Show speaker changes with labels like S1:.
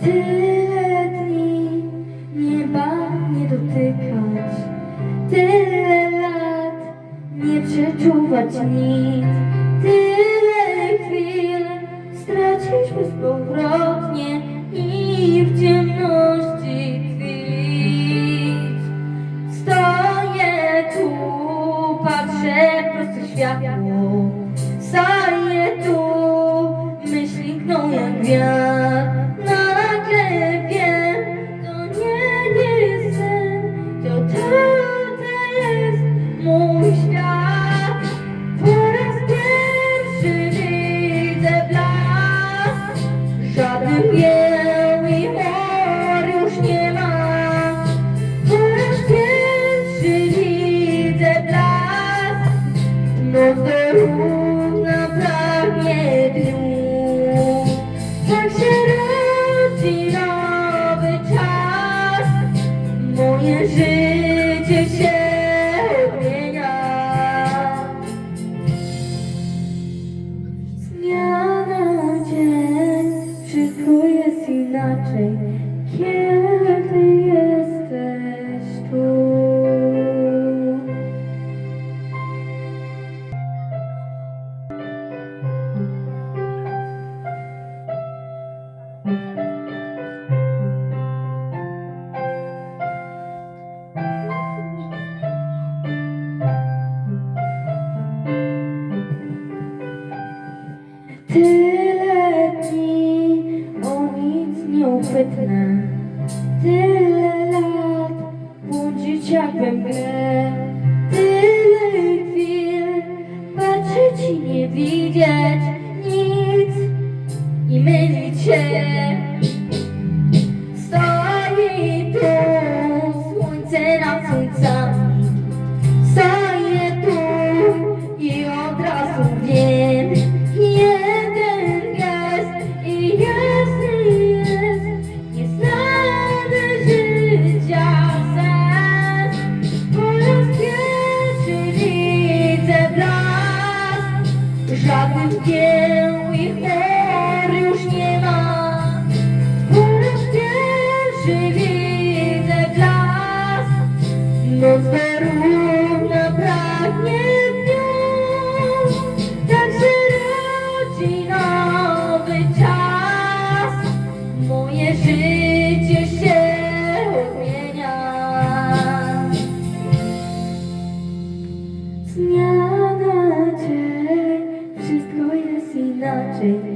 S1: Tyle dni nieba nie dotykać, tyle lat nie przeczuwać nic, tyle światło, staję tu, myśli gną jak wiatr. Równa pragnie dniu. Tak się rodzi nowy czas, moje życie się odmienia. Zmiana dzień, wszystko jest inaczej, kiedy Tyle dni, o nic nieuchwytne Tyle lat, budzić jak we mgle Tyle chwil, patrzeć i nie widzieć nic I mylić się Żadnych dzieł i chmur już nie ma raz pierwszy widzę blask Noc zarówno pragnie dniu, tak się rodzi nowy czas. Moje życie się odmienia. Zmiana inaczej,